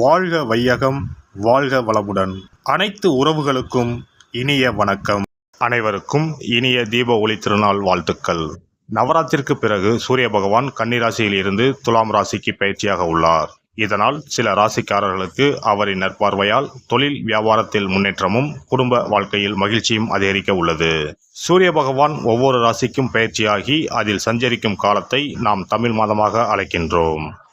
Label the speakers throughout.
Speaker 1: வாழ்க வையகம் வாழ்க வளமுடன். அனைத்து உறவுகளுக்கும் இனிய வணக்கம். அனைவருக்கும் இனிய தீப ஒளி திருநாள் வாழ்த்துக்கள். நவராத்திற்கு பிறகு சூரிய பகவான் கன்னிராசியில் இருந்து துலாம் ராசிக்கு பயிற்சியாக உள்ளார். இதனால் சில ராசிக்காரர்களுக்கு அவரின் நற்பார்வையால் தொழில் வியாபாரத்தில் முன்னேற்றமும் குடும்ப வாழ்க்கையில் மகிழ்ச்சியும் அதிகரிக்க உள்ளது. சூரிய பகவான் ஒவ்வொரு ராசிக்கும் பயிற்சியாகி அதில் சஞ்சரிக்கும் காலத்தை நாம் தமிழ் மாதமாக அழைக்கின்றோம்.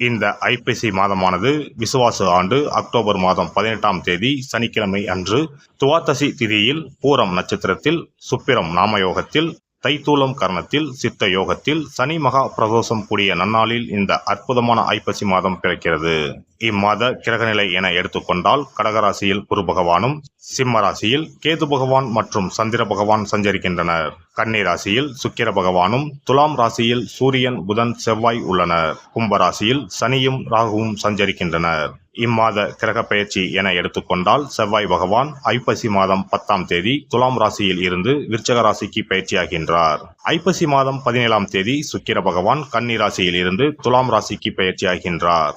Speaker 1: இந்த ஐப்பசி மாதமானது விசுவாச ஆண்டு அக்டோபர் மாதம் பதினெட்டாம் தேதி சனிக்கிழமை அன்று துவாதசி திதியில் பூரம் நட்சத்திரத்தில் சுப்பிரம் நாமயோகத்தில் தைத்தூலம் கர்ணத்தில் சித்த யோகத்தில் சனி மகா பிரதோஷம் கூடிய நன்னாளில் இந்த அற்புதமான ஐப்பசி மாதம் பிறக்கிறது. இம்மாத கிரகநிலை என எடுத்துக்கொண்டால் கடகராசியில் குரு பகவானும் சிம்ம ராசியில் கேது பகவான் மற்றும் சந்திர பகவான் சஞ்சரிக்கின்றனர். கன்னி ராசியில் சுக்கிர பகவானும் துலாம் ராசியில் சூரியன் புதன் செவ்வாய் உள்ளனர். கும்ப ராசியில் சனியும் ராகுவும் சஞ்சரிக்கின்றனர். இம்மாத கிரக பயிற்சி என எடுத்துக்கொண்டால் செவ்வாய் பகவான் ஐப்பசி மாதம் பத்தாம் தேதி துலாம் ராசியில் இருந்து விருச்சக ராசிக்கு பயிற்சியாகின்றார் ஐப்பசி மாதம் பதினேழாம் தேதி சுக்கிர பகவான் கன்னி ராசியில் இருந்து துலாம் ராசிக்கு பயிற்சியாகின்றார்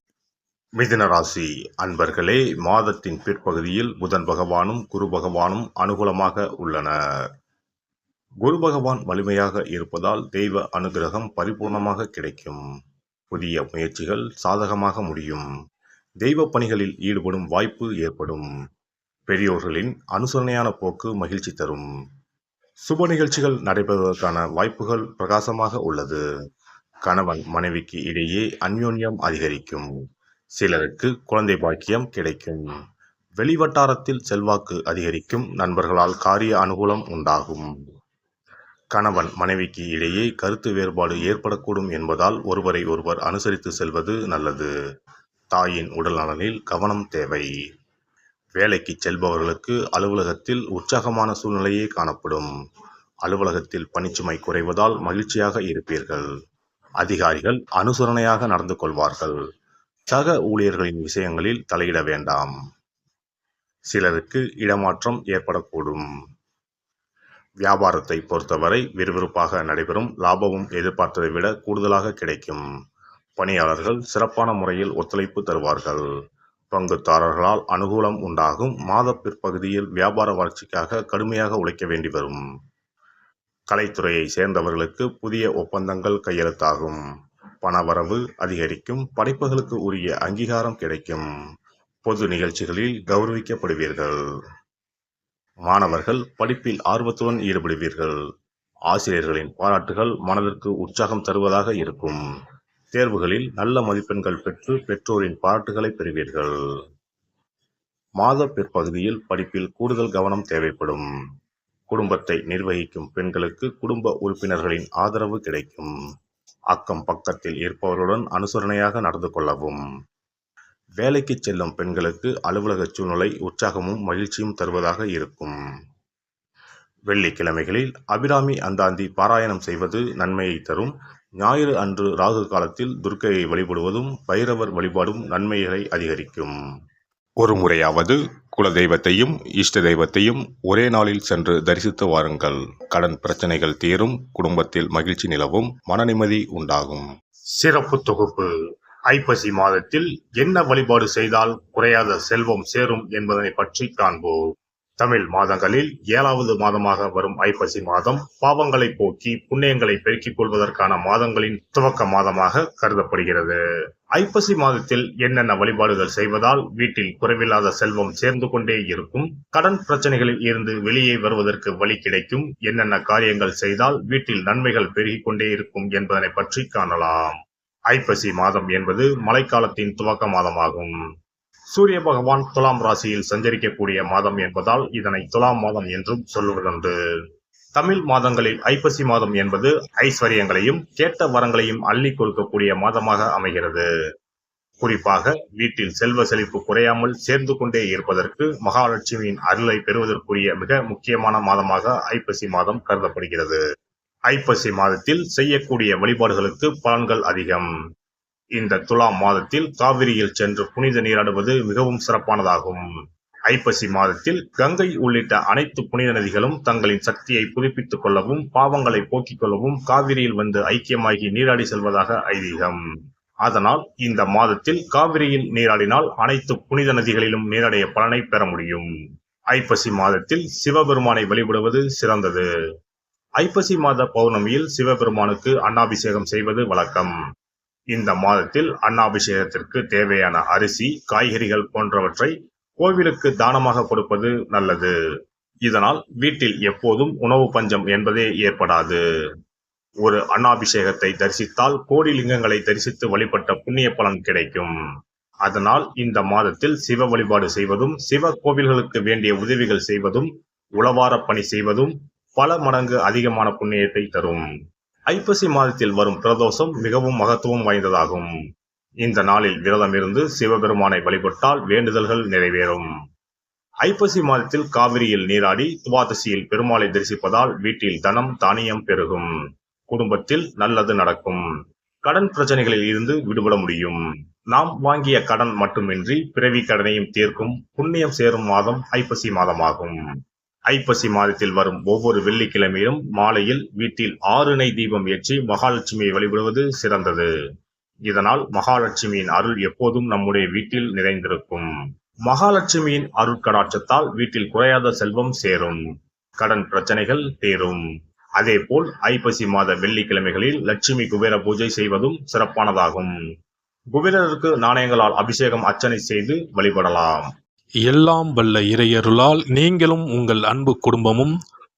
Speaker 1: மிதுன ராசி அன்பர்களே மாதத்தின் பிற்பகுதியில் புதன் பகவானும் குரு பகவானும் அனுகூலமாக உள்ளனர். குரு பகவான் வலிமையாக இருப்பதால் தெய்வ அனுகிரகம் பரிபூர்ணமாக கிடைக்கும். புதிய முயற்சிகள் சாதகமாக முடியும். தெய்வ பணிகளில் ஈடுபடும் வாய்ப்பு ஏற்படும். பெரியோர்களின் அனுசரணையான போக்கு மகிழ்ச்சி தரும். சுப நிகழ்ச்சிகள் நடைபெறுவதற்கான வாய்ப்புகள் பிரகாசமாக உள்ளது. கணவன் மனைவிக்கு இடையே அந்யோன்யம் அதிகரிக்கும். சிலருக்கு குழந்தை பாக்கியம் கிடைக்கும். வெளிவட்டாரத்தில் செல்வாக்கு அதிகரிக்கும் நண்பர்களால் காரிய அனுகூலம் உண்டாகும். கணவன் மனைவிக்கு இடையே கருத்து வேறுபாடு ஏற்படக்கூடும் என்பதால் ஒருவரை ஒருவர் அனுசரித்து செல்வது நல்லது. தாயின் உடல் நலனில் கவனம் தேவை. வேலைக்கு செல்பவர்களுக்கு அலுவலகத்தில் உற்சாகமான சூழ்நிலையே காணப்படும். அலுவலகத்தில் பணிச்சுமை குறைவதால் மகிழ்ச்சியாக இருப்பீர்கள். அதிகாரிகள் அனுசரணையாக நடந்து கொள்வார்கள். சக ஊழியர்களின் விஷயங்களில் தலையிட வேண்டாம். சிலருக்கு இடமாற்றம் ஏற்படக்கூடும். வியாபாரத்தை பொறுத்தவரை விறுவிறுப்பாக நடைபெறும் லாபமும் எதிர்பார்த்ததை விட கூடுதலாக கிடைக்கும். பணியாளர்கள் சிறப்பான முறையில் ஒத்துழைப்பு தருவார்கள். பங்குதாரர்களால் அனுகூலம் உண்டாகும் மாத பிற்பகுதியில் வியாபார வளர்ச்சிக்காக கடுமையாக உழைக்க வேண்டி வரும் கலைத்துறையை சேர்ந்தவர்களுக்கு புதிய ஒப்பந்தங்கள் கையெழுத்தாகும். பணவரவு அதிகரிக்கும் படைப்புகளுக்கு உரிய அங்கீகாரம் கிடைக்கும். பொது நிகழ்ச்சிகளில் கௌரவிக்கப்படுவீர்கள். மாணவர்கள் படிப்பில் ஆர்வத்துடன் ஈடுபடுவீர்கள். ஆசிரியர்களின் பாராட்டுகள் மனதிற்கு உற்சாகம் தருவதாக இருக்கும். தேர்வுகளில் நல்ல மதிப்பெண்கள் பெற்று பெற்றோரின் பாராட்டுகளை பெறுவீர்கள். மாத பிற்பகுதியில் படிப்பில் கூடுதல் கவனம் தேவைப்படும். குடும்பத்தை நிர்வகிக்கும் பெண்களுக்கு குடும்ப உறுப்பினர்களின் ஆதரவு கிடைக்கும். அக்கம் பக்கத்தில் இருப்பவர்களுடன் அனுசரணையாக நடந்து கொள்ளவும். வேலைக்கு செல்லும் பெண்களுக்கு அலுவலக சூழ்நிலை உற்சாகமும் மகிழ்ச்சியும் தருவதாக இருக்கும். வெள்ளிக்கிழமைகளில் அபிராமி அந்தாந்தி பாராயணம் செய்வது நன்மையை தரும். ஞாயிறு அன்று ராகு காலத்தில் துர்க்கையை வழிபடுவதும் பைரவர் வழிபாடும் நன்மைகளை அதிகரிக்கும். ஒரு முறையாவது குலதெய்வத்தையும் இஷ்ட தெய்வத்தையும் ஒரே நாளில் சென்று தரிசித்து வாருங்கள். கடன் பிரச்சனைகள் தீரும் குடும்பத்தில் மகிழ்ச்சி நிலவும் மனநிம்மதி உண்டாகும். சிறப்பு தொகுப்பு. ஐப்பசி மாதத்தில் என்ன வழிபாடு செய்தால் குறையாத செல்வம் சேரும் என்பதனை பற்றி காண்போம். தமிழ் மாதங்களில் ஏழாவது மாதமாக வரும் ஐப்பசி மாதம் பாவங்களை போக்கி புண்ணியங்களை பெருக்கிக் கொள்வதற்கான மாதங்களின் துவக்க மாதமாக கருதப்படுகிறது. ஐப்பசி மாதத்தில் என்னென்ன வழிபாடுகள் செய்வதால் வீட்டில் குறைவில்லாத செல்வம் சேர்ந்து கொண்டே இருக்கும்? கடன் பிரச்சனைகளில் இருந்து வெளியே வருவதற்கு வழி கிடைக்கும். என்னென்ன காரியங்கள் செய்தால் வீட்டில் நன்மைகள் பெருகிக் கொண்டே இருக்கும் என்பதனை பற்றி காணலாம். ஐப்பசி மாதம் என்பது மழைக்காலத்தின் துவக்க மாதமாகும். சூரிய பகவான் துலாம் ராசியில் சஞ்சரிக்கக்கூடிய மாதம் என்பதால் இதனை துலாம் மாதம் என்றும் சொல்லுவதுண்டு. தமிழ் மாதங்களில் ஐப்பசி மாதம் என்பது ஐஸ்வர்யங்களையும் கேட்ட வரங்களையும் அள்ளி கொடுக்கக்கூடிய மாதமாக அமைகிறது. குறிப்பாக வீட்டில் செல்வ செழிப்பு குறையாமல் சேர்ந்து கொண்டே இருப்பதற்கு மகாலட்சுமியின் அருளை பெறுவதற்குரிய மிக முக்கியமான மாதமாக ஐப்பசி மாதம் கருதப்படுகிறது. ஐப்பசி மாதத்தில் செய்யக்கூடிய வழிபாடுகளுக்கு பலன்கள் அதிகம். இந்த துலாம் மாதத்தில் காவிரியில் சென்று புனித நீராடுவது மிகவும் சிறப்பானதாகும். ஐப்பசி மாதத்தில் கங்கை உள்ளிட்ட அனைத்து புனித நதிகளும் தங்களின் சக்தியை புதுப்பித்துக் கொள்ளவும் பாவங்களை போக்கிக் கொள்ளவும் காவிரியில் வந்து ஐக்கியமாகி நீராடி செல்வதாக ஐதீகம். அதனால் இந்த மாதத்தில் காவிரியில் நீராடினால் அனைத்து புனித நதிகளிலும் நீராடிய பலனை பெற முடியும். ஐப்பசி மாதத்தில் சிவபெருமானை வழிபடுவது சிறந்தது. ஐப்பசி மாத பௌர்ணமியில் சிவபெருமானுக்கு அன்னாபிஷேகம் செய்வது வழக்கம். இந்த மாதத்தில் அன்னாபிஷேகத்திற்கு தேவையான அரிசி காய்கறிகள் போன்றவற்றை கோவிலுக்கு தானமாக கொடுப்பது நல்லது. இதனால் வீட்டில் எப்போதும் உணவு பஞ்சம் என்பதே ஏற்படாது. ஒரு அன்னாபிஷேகத்தை தரிசித்தால் கோடி லிங்கங்களை தரிசித்து வழிபட்ட புண்ணிய பலன் கிடைக்கும். அதனால் இந்த மாதத்தில் சிவ வழிபாடு செய்வதும் சிவ கோவில்களுக்கு வேண்டிய உதவிகள் செய்வதும் உளவார பணி செய்வதும் பல மடங்கு அதிகமான புண்ணியத்தை தரும். ஐப்பசி மாதத்தில் வரும் பிரதோஷம் மிகவும் மகத்துவம் வாய்ந்ததாகும். இந்த நாளில் விரதம் இருந்து சிவபெருமானை வழிபட்டால் வேண்டுதல்கள் நிறைவேறும். ஐப்பசி மாதத்தில் காவிரியில் நீராடி துவாதசியில் பெருமாளை தரிசிப்பதால் வீட்டில் தனம் தானியம் பெருகும். குடும்பத்தில் நல்லது நடக்கும். கடன் பிரச்சனைகளில் இருந்து விடுபட முடியும். நாம் வாங்கிய கடன் மட்டுமின்றி பிறவி கடனையும் தீர்க்கும் புண்ணியம் சேரும் மாதம் ஐப்பசி மாதமாகும். ஐப்பசி மாதத்தில் வரும் ஒவ்வொரு வெள்ளிக்கிழமையும் மாலையில் வீட்டில் ஆறு நெய் தீபம் ஏற்றி மகாலட்சுமியை வழிபடுவது சிறந்தது. இதனால் மகாலட்சுமியின் அருள் எப்போதும் நம்முடைய வீட்டில் நிறைந்திருக்கும். மகாலட்சுமியின் அருட்கடாட்சத்தால் வீட்டில் குறையாத செல்வம் சேரும். கடன் பிரச்சனைகள் தீரும். அதேபோல் ஐப்பசி மாத வெள்ளிக்கிழமைகளில் லட்சுமி குபேர பூஜை செய்வதும் சிறப்பானதாகும். குபேரருக்கு நாணயங்களால் அபிஷேகம் அர்ச்சனை செய்து வழிபடலாம்.
Speaker 2: எல்லாம் வல்ல இறையருளால் நீங்களும் உங்கள் அன்பு குடும்பமும்